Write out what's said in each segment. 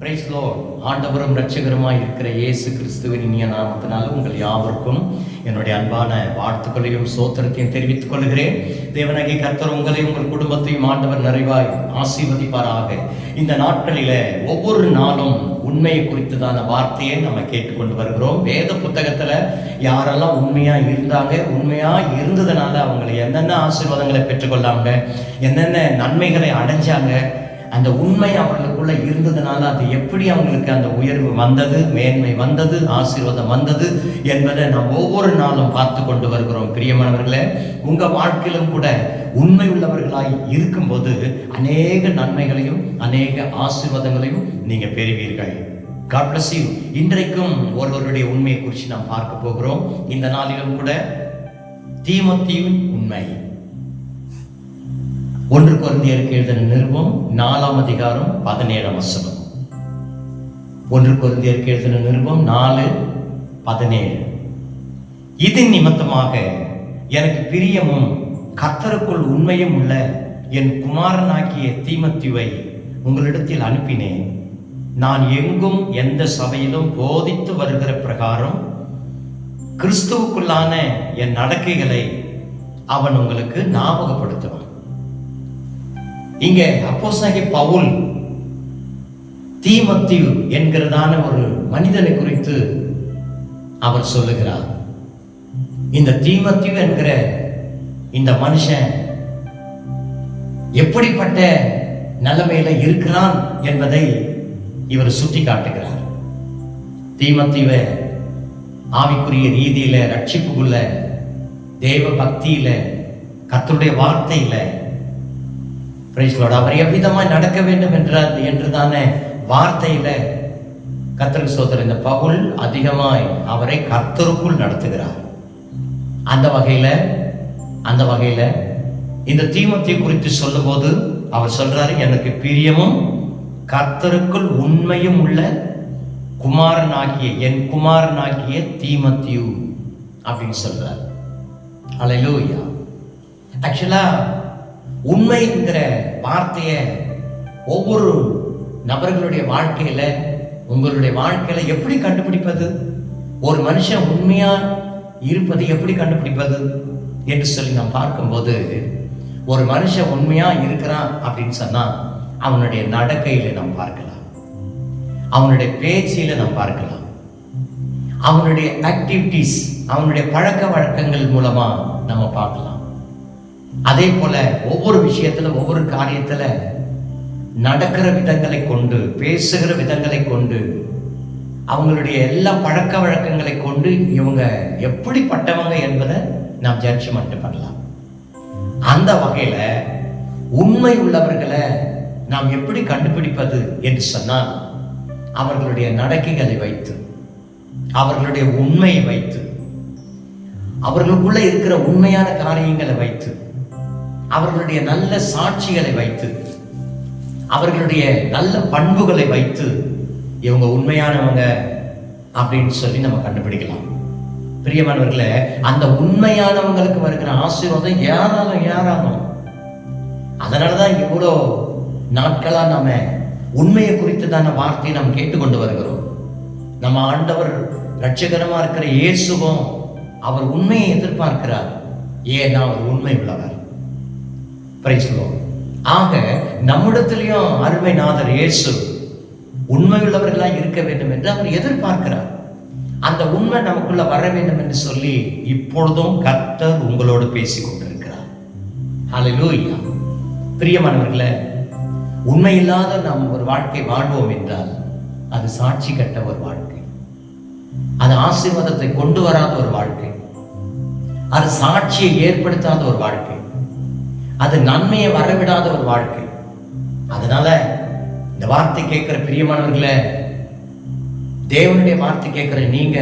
Price low ஆண்டவரும் ரட்சகருமாய் இருக்கிற இயேசு கிறிஸ்துவின் இனிய நாமத்தினால உங்கள் யாவருக்கும் என்னுடைய அன்பான வாழ்த்துக்களையும் சோத்திரத்தையும் தெரிவித்துக் கொள்கிறேன். தேவனாகிய கர்த்தர் உங்களையும் உங்கள் குடும்பத்தையும் ஆண்டவர் நிறைவாய் ஆசீர்வதிப்பாராக. இந்த நாட்களில ஒவ்வொரு நாளும் உண்மையை குறித்ததான வார்த்தையை நம்ம கேட்டுக்கொண்டு வருகிறோம். வேத புத்தகத்துல யாரெல்லாம் உண்மையா இருந்தாங்க உண்மையா இருந்ததுனால அவங்களை என்னென்ன ஆசீர்வாதங்களை பெற்றுக்கொள்ளாங்க என்னென்ன நன்மைகளை அடைஞ்சாங்க அந்த உண்மை அவர்களுக்குள்ள இருந்ததுனால அது எப்படி அவங்களுக்கு அந்த உயர்வு வந்தது மேன்மை வந்தது ஆசீர்வாதம் வந்தது என்பதை நாம் ஒவ்வொரு நாளும் பார்த்து கொண்டு வருகிறோம். பிரியமானவர்களே உங்க வாழ்க்கையிலும் கூட உண்மை உள்ளவர்களாய் இருக்கும்போது அநேக நன்மைகளையும் அநேக ஆசீர்வாதங்களையும் நீங்க பெறுவீர்கள். God இன்றைக்கும் ஒருவருடைய உண்மையை குறித்து நாம் பார்க்க போகிறோம். இந்த நாளிலும் கூட தீமத்தியின் உண்மை. ஒன்று குழந்தையருக்கு எழுதின நிருபம் நாலாம் அதிகாரம் பதினேழாம் வசனம். ஒன்று குழந்தையருக்கு எழுதின நிருபம் நாலு பதினேழு. இது நிமித்தமாக எனக்கு பிரியமும் கத்தருக்குள் உண்மையும் உள்ள என் குமாரனாக்கிய தீமத்திவை உங்களிடத்தில் அனுப்பினேன். நான் எங்கும் எந்த சபையிலும் போதித்து வருகிற பிரகாரம் கிறிஸ்துவுக்குள்ளான என் நடக்கைகளை அவன் உங்களுக்கு ஞாபகப்படுத்துவான். இங்க அப்போஸ்தலனாகிய பவுல் தீமத்தியு என்கிறதான ஒரு மனிதனை குறித்து அவர் சொல்லுகிறார். இந்த தீமத்தியு என்கிற இந்த மனுஷன் எப்படிப்பட்ட நிலைமையில இருக்கிறான் என்பதை இவர் சுட்டி காட்டுகிறார் தீமத்தீவ ஆவிக்குரிய ரீதியில ரட்சிப்புக்குள்ள தேவ பக்தியில கத்தருடைய வார்த்தையில பிரைஸ் அவர் எவ்விதமாக நடக்க வேண்டும் என்ற என்றுதான வார்த்தையில கத்தருக்கு சோதர் இந்த பவுல் அதிகமாய் அவரை கர்த்தருக்குள் நடத்துகிறார். அந்த வகையில அந்த வகையில இந்த தீமத்தை குறித்து சொல்லும்போது அவர் சொல்றாரு எனக்கு பிரியமும் கர்த்தருக்குள் உண்மையும் உள்ள குமாரனாகிய என் குமாரனாகிய தீமத்தியு அப்படின்னு சொல்றார். அலையிலூயா ஆக்சுவலா உண்மைங்கிற வார்த்தையை ஒவ்வொரு நபர்களுடைய வாழ்க்கையில உங்களுடைய வாழ்க்கையில எப்படி கண்டுபிடிப்பது? ஒரு மனுஷன் உண்மையா இருப்பது எப்படி கண்டுபிடிப்பது? என்று சொல்லி நான் பார்க்கும்போது ஒரு மனுஷன் உண்மையா இருக்கிறான் அப்படின்னு சொன்னா அவனுடைய நடக்கையில நாம் பார்க்கலாம். அவனுடைய பேச்சில நாம் பார்க்கலாம். அவனுடைய ஆக்டிவிட்டிஸ் அவனுடைய பழக்க வழக்கங்கள் மூலமா நம்ம பார்க்கலாம். அதே போல ஒவ்வொரு விஷயத்துல ஒவ்வொரு காரியத்துல நடக்கிற விதங்களை கொண்டு பேசுகிற விதங்களை கொண்டு அவங்களுடைய எல்லா பழக்க வழக்கங்களை கொண்டு இவங்க எப்படிப்பட்டவங்க என்பதை நாம் ஜட்ஜ்மெண்ட் பண்ணலாம். அந்த வகையில உண்மை உள்ளவர்களை நாம் எப்படி கண்டுபிடிப்பது என்று சொன்னால் அவர்களுடைய நடக்கைகளை வைத்து அவர்களுடைய உண்மையை வைத்து அவர்களுக்குள்ள இருக்கிற உண்மையான காரியங்களை வைத்து அவர்களுடைய நல்ல சாட்சிகளை வைத்து அவர்களுடைய நல்ல பண்புகளை வைத்து இவங்க உண்மையானவங்க அப்படின்னு சொல்லி நம்ம கண்டுபிடிக்கலாம். பிரியமானவர்களே அந்த உண்மையானவங்களுக்கு வருகிற ஆசீர்வாதம் ஏராளம் ஏராளம். அதனாலதான் இவ்வளோ நாட்களா நாம உண்மையை குறித்ததான வார்த்தையை நாம் கேட்டுக்கொண்டு வருகிறோம். நம்ம ஆண்டவர் ரட்சகரமாக இருக்கிற இயேசுவும் அவர் உண்மையை எதிர்பார்க்கிறார். ஏன்னா அவர் உண்மை உள்ளவர். Praise ஆக நம்மிடத்திலையும் அருமை நாதர் இயேசு உண்மையுள்ளவர்களாய் இருக்க வேண்டும் என்று அவர் எதிர்பார்க்கிறார். அந்த உண்மை நமக்குள்ள வர வேண்டும் என்று சொல்லி இப்பொழுதும் கர்த்தர் உங்களோடு பேசி கொண்டிருக்கிறார். ஹalleluya பிரியமானவர்களே உண்மை இல்லாத நாம் ஒரு வாழ்க்கை வாழ்வோம் என்றால் அது சாட்சி கட்ட ஒரு வாழ்க்கை. அது ஆசீர்வாதத்தை கொண்டு வராத ஒரு வாழ்க்கை. அது சாட்சியை ஏற்படுத்தாத ஒரு வாழ்க்கை. அது நன்மையை வரவிடாத ஒரு வாழ்க்கை. அதனால இந்த வார்த்தை கேட்கிற பிரியமானவர்களே தேவனுடைய வார்த்தை கேட்கிற நீங்க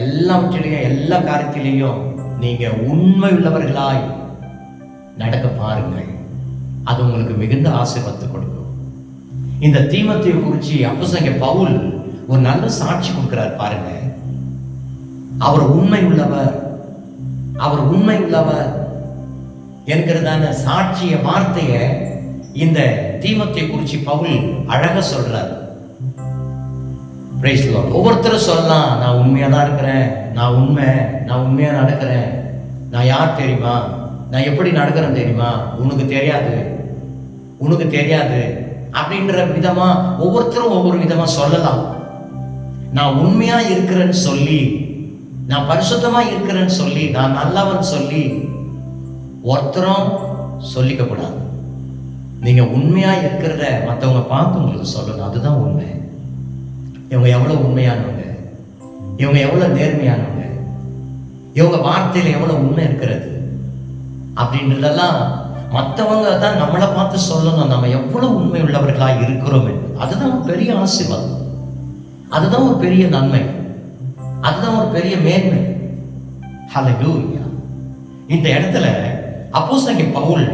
எல்லாவற்றிலையும் எல்லா காரியத்திலையும் நீங்க உண்மை உள்ளவர்களாய் நடக்க பாருங்கள். அது உங்களுக்கு மிகுந்த ஆசீர்வாதத்தை கொடுக்கும். இந்த தீமத்தை குறித்து அப்பசங்க பவுல் ஒரு நல்ல சாட்சி கொடுக்கிறார் பாருங்க. அவர் உண்மை உள்ளவர் அவர் உண்மை உள்ளவர் என்கிறதான சாட்சிய வார்த்தைய இந்த தீமத்தை குறிச்சு பவுல் அழகாக சொல்கிறார் ஒவ்வொருத்தரும் சொல்லலாம் நான் உண்மையாக தான் இருக்கிறேன். நான் உண்மை நான் உண்மையாக நடக்கிறேன். நான் யார் தெரியுமா? நான் எப்படி நடக்கிறேன் தெரியுமா? உனக்கு தெரியாது. உனக்கு தெரியாது. அப்படின்ற விதமா ஒவ்வொருத்தரும் ஒவ்வொரு விதமா சொல்லலாம். நான் உண்மையா இருக்கிறேன்னு சொல்லி நான் பரிசுத்தமா இருக்கிறேன்னு சொல்லி நான் நல்லவன் சொல்லி ஒருத்தரும் சொல்லிக்கக்கூடாது. நீங்கள் உண்மையாக இருக்கிறத மற்றவங்க பார்த்து உங்களுக்கு சொல்லணும். அதுதான் உண்மை. இவங்க எவ்வளோ உண்மையானவங்க? இவங்க எவ்வளோ நேர்மையானவங்க? இவங்க வார்த்தையில் எவ்வளோ உண்மை இருக்கிறது? அப்படின்றதெல்லாம் மற்றவங்க தான் நம்மளை பார்த்து சொல்லணும். நம்ம எவ்வளோ உண்மை உள்ளவர்களாக இருக்கிறோம் அதுதான் ஒரு பெரிய ஆசீர்வாதம். அதுதான் ஒரு பெரிய நன்மை. அதுதான் ஒரு பெரிய மேன்மை. ஹலோ இந்த இடத்துல அப்போஸ்தலனாகிய பவுல்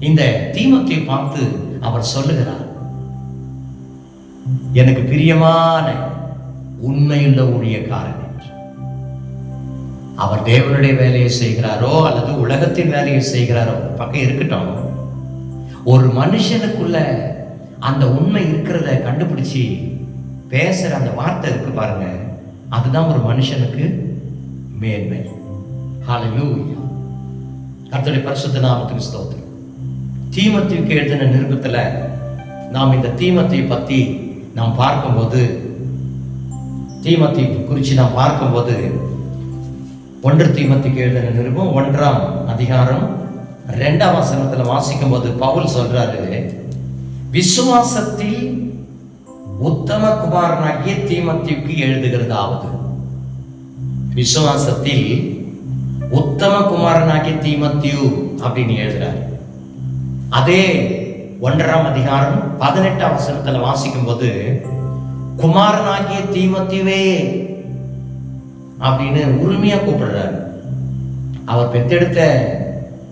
இந்த தீமத்தை பார்த்து அவர் சொல்லுகிறார் எனக்கு பிரியமான உண்மையுள்ள ஊழியக்காரன் அவர் தேவனுடைய வேலையை செய்கிறாரோ அல்லது உலகத்தின் வேலையை செய்கிறாரோ பக்கம் இருக்கட்டும். ஒரு மனுஷனுக்குள்ள அந்த உண்மை இருக்கிறத கண்டுபிடிச்சி பேசுற அந்த வார்த்தை இருக்கு பாருங்க. அதுதான் ஒரு மனுஷனுக்கு மேன்மை. ஹalleluya. கர்த்தருடைய பரிசுத்த நாமத்துக்கு ஸ்தோத்திரம். தீமத்திற்கு எழுதின நிருபத்தில் நாம் இந்த தீமத்தை பற்றி நாம் பார்க்கும்போது தீமத்தை குறித்து நாம் பார்க்கும்போது ஒன்று தீமத்துக்கு எழுதின நிருபம் ஒன்றாம் அதிகாரம் ரெண்டாம் வசனத்தில் வாசிக்கும் போது பவுல் சொல்றாரு விசுவாசத்தில் உத்தம குமாரனாகிய தீமத்திற்கு எழுதுகிறதாவது. விசுவாசத்தில் உத்தம குமாரனாகிய தீமத்தியு அப்படின்னு எழுதுறாரு. அதே ஒன்றாம் அதிகாரம் பதினெட்டாம் வசனத்துல வாசிக்கும் போது குமாரனாகிய தீமத்தியுவே அப்படின்னு உரிமையா கூப்பிடுறாரு. அவர் பெத்தெடுத்த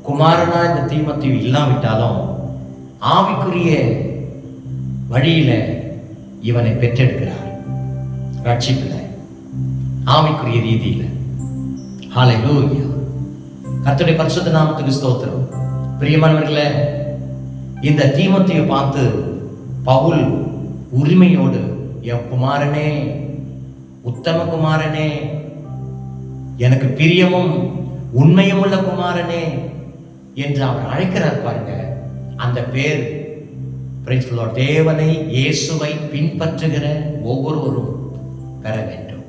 குமாரனா இந்த தீமத்தியு இல்லாவிட்டாலும் ஆவிக்குரிய வழியில இவனை பெற்றெடுக்கிறார். ரட்சிப்பில் ஆவிக்குரிய ரீதியில. ஹalleluya கத்துடைய பரிசுத்த நாமத்துக்கு ஸ்தோத்திரம். பிரியமானவர்களே இந்த தீமத்தையை பார்த்து பவுல் உரிமையோடு என் குமாரனே உத்தம குமாரனே எனக்கு பிரியமும் உண்மையும் உள்ள குமாரனே என்று அவர் அழைக்கிறார் பாருங்க. அந்த பேர் தேவனை இயேசுவை பின்பற்றுகிற ஒவ்வொருவரும் பெற வேண்டும்.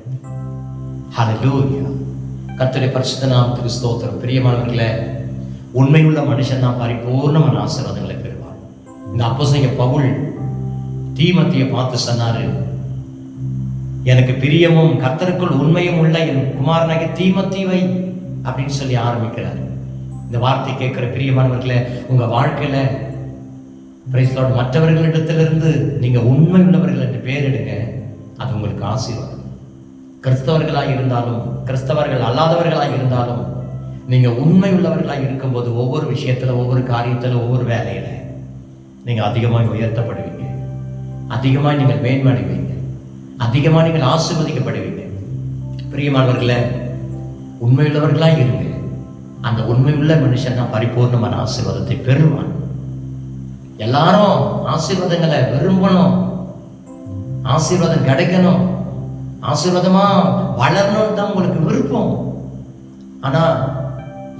ஹalleluya கத்தரை பரிசுத்த நாமத்துக்கு ஸ்தோத்திரம். பிரியமானவர்களே உண்மையுள்ள மனுஷன் தான் பரிபூர்ணமான ஆசீர்வாதங்களை பெறுவார். இந்த அப்போஸ்தலன் பவுல் தீமத்தியை பார்த்து சொன்னாரு எனக்கு பிரியமும் கர்த்தருக்குள் உண்மையும் உள்ள என் குமாரனாக தீமத்தீவை அப்படின்னு சொல்லி ஆரம்பிக்கிறார். இந்த வார்த்தை கேட்கிற பிரியமானவர்களே உங்க வாழ்க்கையில பிரைஸ்லோட் மற்றவர்களிடத்திலிருந்து நீங்க உண்மை உள்ளவர்கள் என்று பெயரிடுங்க அது உங்களுக்கு ஆசீர்வாதம். கிறிஸ்தவர்களாக இருந்தாலும் கிறிஸ்தவர்கள் அல்லாதவர்களாக இருந்தாலும் நீங்கள் உண்மை உள்ளவர்களாக இருக்கும்போது ஒவ்வொரு விஷயத்தில் ஒவ்வொரு காரியத்தில் ஒவ்வொரு வேலையில் நீங்கள் அதிகமாக உயர்த்தப்படுவீங்க. அதிகமாக நீங்கள் மேன்மடைவீங்க. அதிகமாக நீங்கள் ஆசிர்வதிக்கப்படுவீங்க. பிரியமானவர்களே உண்மையுள்ளவர்களாக இருங்க. அந்த உண்மையுள்ள மனுஷன் தான் பரிபூர்ணமான ஆசீர்வாதத்தை பெறுவான். எல்லாரும் ஆசீர்வாதங்களை விரும்பணும். ஆசீர்வாதம் கிடைக்கணும். ஆசீர்வாதமா வளரணும்னு தான் உங்களுக்கு விருப்பம். ஆனா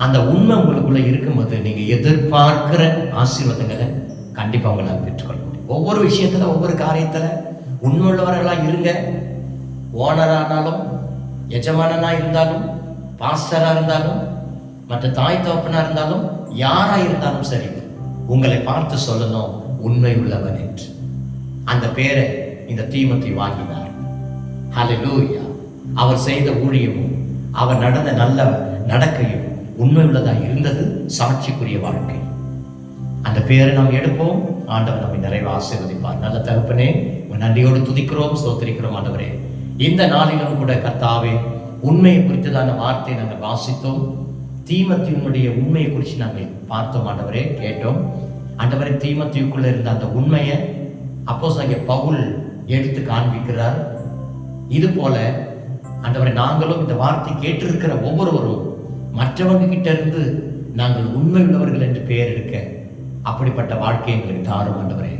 அந்த உண்மை உங்களுக்குள்ள இருக்கும்போது நீங்க எதிர்பார்க்கிற ஆசீர்வாதங்களை கண்டிப்பா உங்களால் பெற்றுக்கொள்ள முடியும். ஒவ்வொரு விஷயத்துல ஒவ்வொரு காரியத்துல உண்மையுள்ளவர்களா இருங்க. ஓனரானாலும் எஜமானனா இருந்தாலும் பாஸ்டரா இருந்தாலும் மற்ற தாய் தகப்பனா இருந்தாலும் யாரா இருந்தாலும் சரி உங்களை பார்த்து சொல்லணும் உண்மை உள்ளவன் என்று. அந்த பேரை இந்த தீமத்தை வாங்கினார். ஹலலூயா அவர் செய்த ஊழியமும் அவர் நடந்த நல்ல நடக்கையும் உண்மை உள்ளதாக இருந்தது சாட்சிக்குரிய வாழ்க்கை. அந்த பேரை நாம் எடுப்போம். ஆண்டவர் நம்மை நிறைவு ஆசீர்வதிப்பார். நல்ல தகப்பனே நன்றியோடு துதிக்கிறோம் ஸ்தோத்திரிக்கிறோம் ஆண்டவரே. இந்த நாளிலும் கூட கர்த்தாவே உண்மையை குறித்ததான வார்த்தை நாங்கள் வாசித்தோம். தீமத்தியினுடைய உண்மையை குறித்து நாங்கள் பார்த்தோம் ஆண்டவரே கேட்டோம். ஆண்டவரே தீமத்தியுக்குள்ளே இருந்த அந்த உண்மையை அப்போ பவுல் எடுத்து காண்பிக்கிறார். இது போல அந்தவரை நாங்களும் இந்த வார்த்தை கேட்டிருக்கிற ஒவ்வொருவரும் மற்றவங்க கிட்ட இருந்து நாங்கள் உண்மை உள்ளவர்கள் என்று பெயர் எடுக்க அப்படிப்பட்ட வாழ்க்கை எங்களுக்கு தாரும் ஆண்டவரே.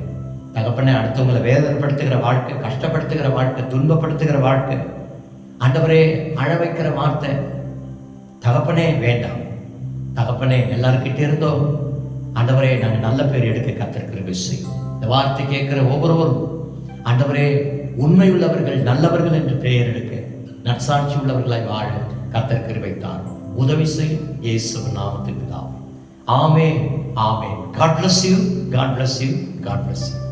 தகப்பனே அடுத்தவங்களை வேதனைப்படுத்துகிற வாழ்க்கை கஷ்டப்படுத்துகிற வாழ்க்கை துன்பப்படுத்துகிற வாழ்க்கை ஆண்டவரே அழ வைக்கிற வார்த்தை தகப்பனே வேண்டாம். தகப்பனே எல்லாருக்கிட்டே இருந்தோம் ஆண்டவரே நாங்கள் நல்ல பேர் எடுக்க கத்திருக்கிற விஷயம் இந்த வார்த்தை கேட்குற ஒவ்வொருவரும் ஆண்டவரே உண்மை உள்ளவர்கள் நல்லவர்கள் என்று பெயர் எடுக்க நற்சாட்சி உள்ளவர்களாய் வாழ கத்தர் வைத்தார் உதவி செய்யும் இயேசு நாமத்துக்கு தான் ஆமே ஆமே God bless you God bless you God bless you